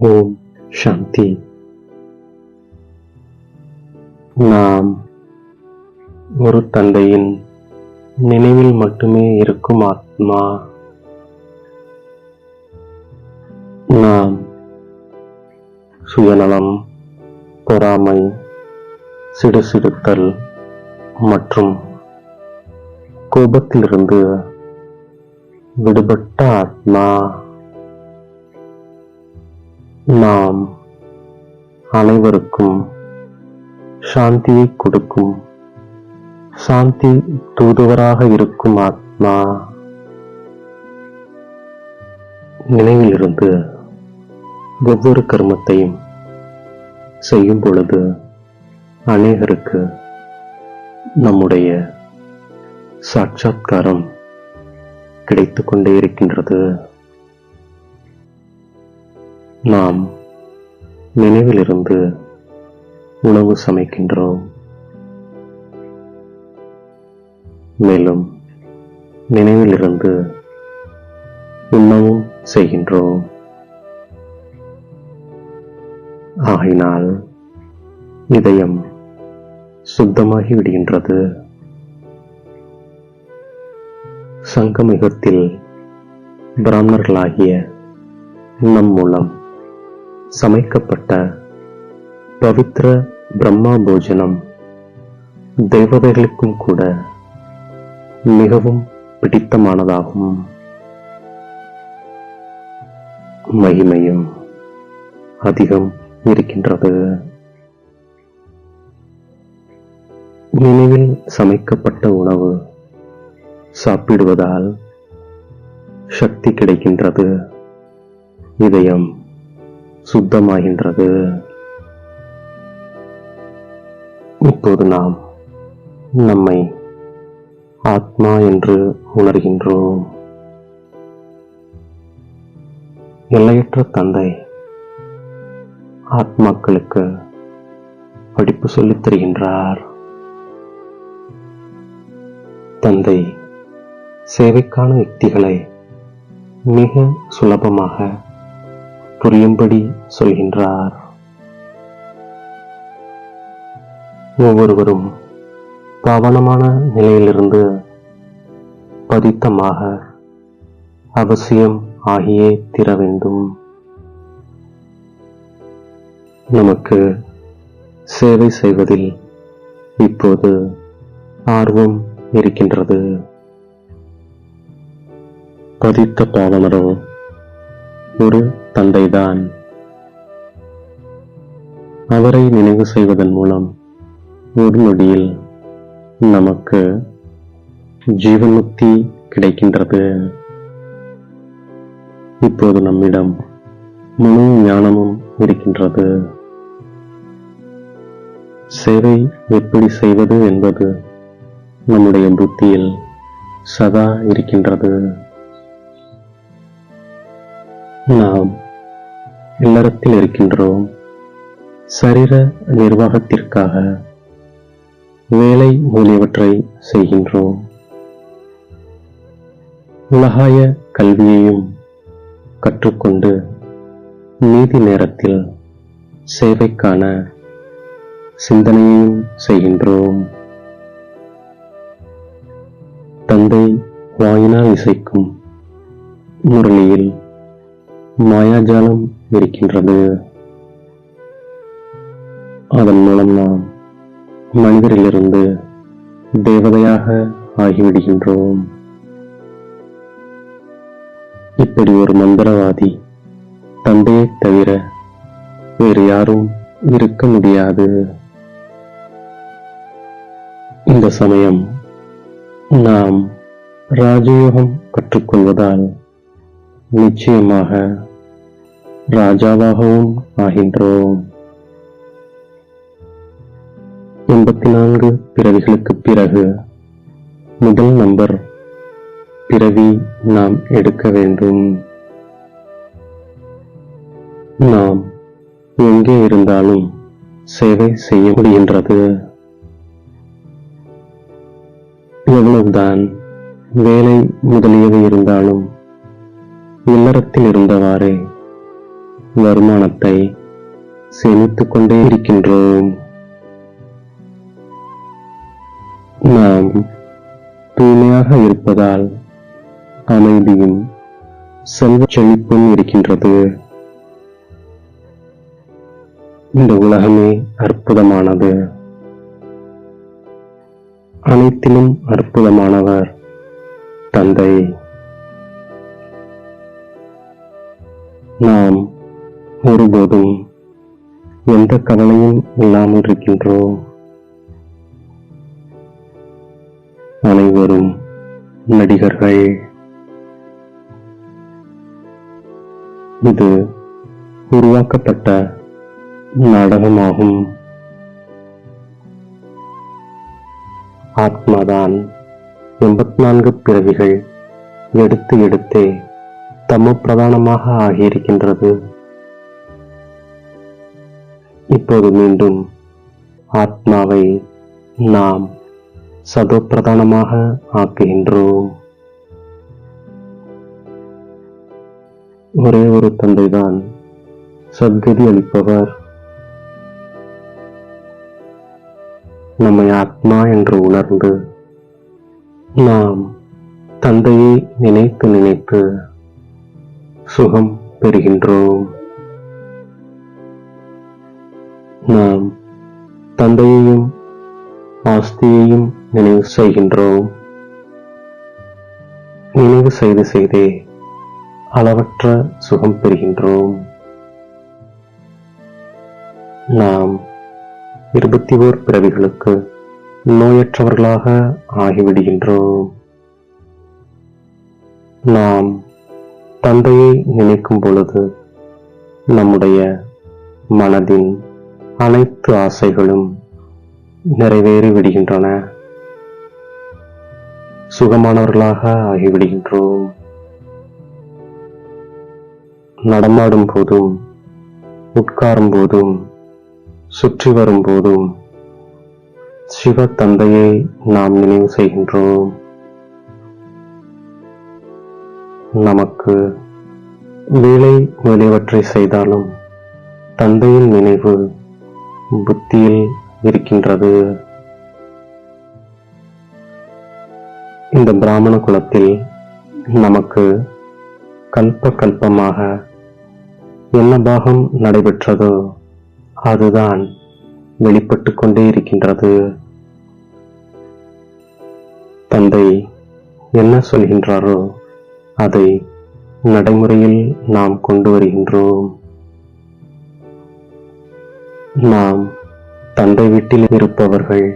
ஓம் சாந்தி. நாம் ஒரு தந்தையின் நினைவில் மட்டுமே இருக்கும் ஆத்மா நாம் சுயநலம் பொறாமை சிடுசிடுத்தல் மற்றும் கோபத்திலிருந்து விடுபட்ட ஆத்மா நாம் அனைவருக்கும் சாந்தியை கொடுக்கும். சாந்தி தூதுவராக இருக்கும் ஆத்மா நினைவிலிருந்து ஒவ்வொரு கர்மத்தையும் செய்யும் பொழுது அநேகருக்கு நம்முடைய சாட்சாத்காரம் கிடைத்து கொண்டே இருக்கின்றது. நாம் நினைவிலிருந்து உணவு சமைக்கின்றோம். மேலும் நினைவிலிருந்து உண்ணவும் செய்கின்றோம். ஆகினால் இதயம் சுத்தமாகி விடுகின்றது. சங்கமிகத்தில் பிராமணர்களாகிய நம் மூலம் சமைக்கப்பட்ட பவித்திர பிரம்மா போஜனம் தேவதைகளுக்கும் கூட மிகவும் பிடித்தமானதாகும். மகிமையும் அதிகம் இருக்கின்றது. நினைவில் சமைக்கப்பட்ட உணவு சாப்பிடுவதால் சக்தி கிடைக்கின்றது. இதயம் சுத்தமாகின்றது. இப்போது நாம் நம்மை ஆத்மா என்று உணர்கின்றோம். எல்லையற்ற தந்தை ஆத்மாக்களுக்கு படிப்பு சொல்லித் தருகின்றார். தந்தை சேவைக்கான யுக்திகளை மிக சுலபமாக புரியும்படி சொல்கின்றார். ஒவ்வொருவரும் பவனமான நிலையிலிருந்து பதித்தமாக அவசியம் ஆகியே தீர வேண்டும். நமக்கு சேவை செய்வதில் இப்போது ஆர்வம் இருக்கின்றது. பதித்த பாவனரோ ஒரு தந்தைதான். அவரை நினைவு செய்வதன் மூலம் ஒரு நொடியில் நமக்கு ஜீவன்முக்தி கிடைக்கின்றது. இப்போது நம்மிடம் முழு ஞானமும் இருக்கின்றது. சேவை எப்படி செய்வது என்பது நம்முடைய புத்தியில் சதா இருக்கின்றது. நாம் இல்லறத்தில் இருக்கின்றோம். சரீர நிர்வாகத்திற்காக வேலை முதலியவற்றை செய்கின்றோம். உலகாய கல்வியையும் கற்றுக்கொண்டு மீதி நேரத்தில் சேவைக்கான சிந்தனையையும் செய்கின்றோம். தந்தை வாயினால் இசைக்கும் முரளியில் மாயாஜாலம் இருக்கின்றது. அதன் மூலம் நாம் மனிதரிலிருந்து தேவதையாக ஆகிவிடுகின்றோம். இப்படி ஒரு மந்திரவாதி தந்தையை தவிர வேறு யாரும் இருக்க முடியாது. இந்த சமயம் நாம் ராஜயோகம் கற்றுக்கொள்வதால் நிச்சயமாக ராஜாவாகவும் ஆகின்றோம். எண்பத்தி நான்கு பிறவிகளுக்கு பிறகு முதல் நம்பர் பிறவி நாம் எடுக்க வேண்டும். நாம் எங்கே இருந்தாலும் சேவை செய்ய முடிகின்றது. எவ்வளவுதான் வேலை முதலியவை இருந்தாலும் இல்லறத்தில் இருந்தவாறு வருமானத்தை சேமித்துக் கொண்டே இருக்கின்றோம். நாம் தூய்மையாக இருப்பதால் அமைதியும் செல்வ செழிப்பும் இருக்கின்றது. இந்த உலகமே அற்புதமானது. அனைத்திலும் அற்புதமானவர் தந்தை. நாம் ஒருபோதும் எந்த கவலையும் இல்லாமல் இருக்கின்றோம். அனைவரும் நடிகர்கள் இது உருவாக்கப்பட்ட நாடகமாகும். ஆத்மாதான் எண்பத்தி நான்கு பிறவிகள் எடுத்து எடுத்தே தமோ பிரதானமாக ஆகியிருக்கின்றது. இப்போது மீண்டும் ஆத்மாவை நாம் சதோ பிரதானமாக ஆக்குகின்றோம். ஒரே ஒரு தந்தைதான் சத்கதி அளிப்பவர். நம்மை ஆத்மா என்று உணர்ந்து நாம் தந்தையை நினைத்து நினைத்து சுகம் பெறுகின்றோம். நாம் தந்தையையும் ஆஸ்தியையும் நினைவு செய்கின்றோம். நினைவு செய்து செய்தே அளவற்ற சுகம் பெறுகின்றோம். நாம் இருபத்தி ஓர் பிறவிகளுக்கு நோயற்றவர்களாக ஆகிவிடுகின்றோம். நாம் தந்தையை நினைக்கும் பொழுது நம்முடைய மனதின் அனைத்து ஆசைகளும் நிறைவேறி விடுகின்றன. சுகமானவர்களாக ஆகிவிடுகின்றோம். நடமாடும் போதும் உட்காரும் போதும் சுற்றி வரும் போதும் சிவ தந்தையை நாம் நினைவு செய்கின்றோம். நமக்கு வேலை முதலியவற்றை செய்தாலும் தந்தையின் நினைவு புத்தியில் இருக்கின்றது. இந்த பிராமண குலத்தில் நமக்கு கல்ப கல்பமாக என்ன பாகம் நடைபெற்றதோ அதுதான் வெளிப்பட்டு கொண்டே இருக்கின்றது. தந்தை என்ன சொல்கின்றாரோ அதை நடைமுறையில் நாம் கொண்டு வருகின்றோம். நாம் தந்தை வீட்டில் இருப்பவர்கள்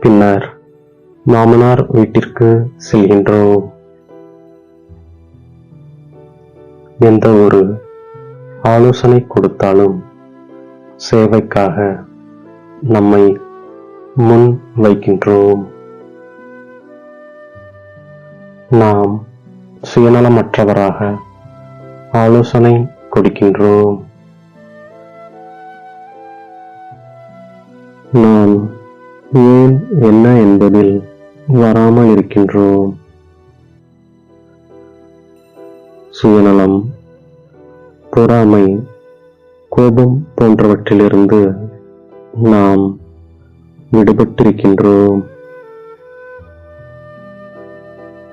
பின்னர் மாமனார் வீட்டிற்கு செல்கின்றோம். எந்த ஒரு ஆலோசனை கொடுத்தாலும் சேவைக்காக நம்மை முன் வைக்கின்றோம். நாம் சுயநலமற்றவராக ஆலோசனை கொடுக்கின்றோம். நாம் ஏன் என்ன என்பதில் வராமல் இருக்கின்றோம். சுயநலம் பொறாமை கோபம் போன்றவற்றிலிருந்து நாம் விடுபட்டிருக்கின்றோம்.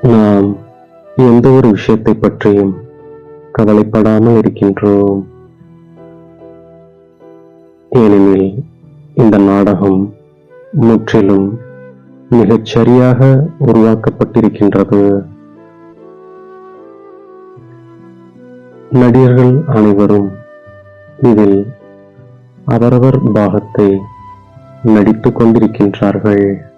நாம் எந்த ஒரு விஷயத்தை பற்றியும் கவலைப்படாமல் இருக்கின்றோம். ஏனெனில் இந்த நாடகம் முற்றிலும் மிகச் சரியாக உருவாக்கப்பட்டிருக்கின்றது. நடிகர்கள் அனைவரும் இதில் அவரவர் பாகத்தை நடித்துக் கொண்டிருக்கின்றார்கள்.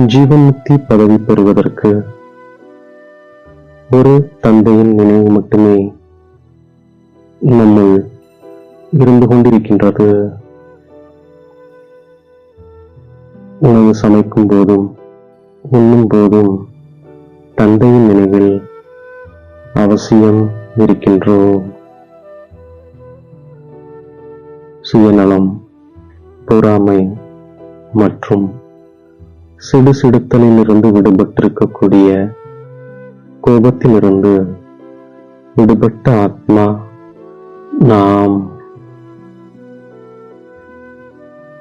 ஜீவன்முக்தி பதவி பெறுவதற்கு ஒரு தந்தையின் நினைவு மட்டுமே நம்முள் இருந்து கொண்டிருக்கின்றது. உணவு சமைக்கும் போதும் உண்ணும் போதும் தந்தையின் நினைவில் அவசியம் இருக்கின்றோம். சுயநலம் பொறாமை மற்றும் சிடுசிடுத்தலிலிருந்து விடுபட்டிருக்கக்கூடிய கோபத்திலிருந்து விடுபட்ட ஆத்மா நாம்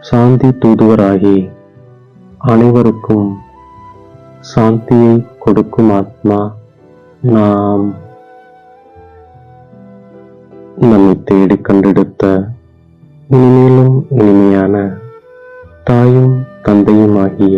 சாந்தி தூதுவராகி அனைவருக்கும் சாந்தியை கொடுக்கும் ஆத்மா நாம் நம்மை தேடி கண்டெடுத்த இனிமேலும் இனிமையான தாயும் தந்தையும் ஆகிய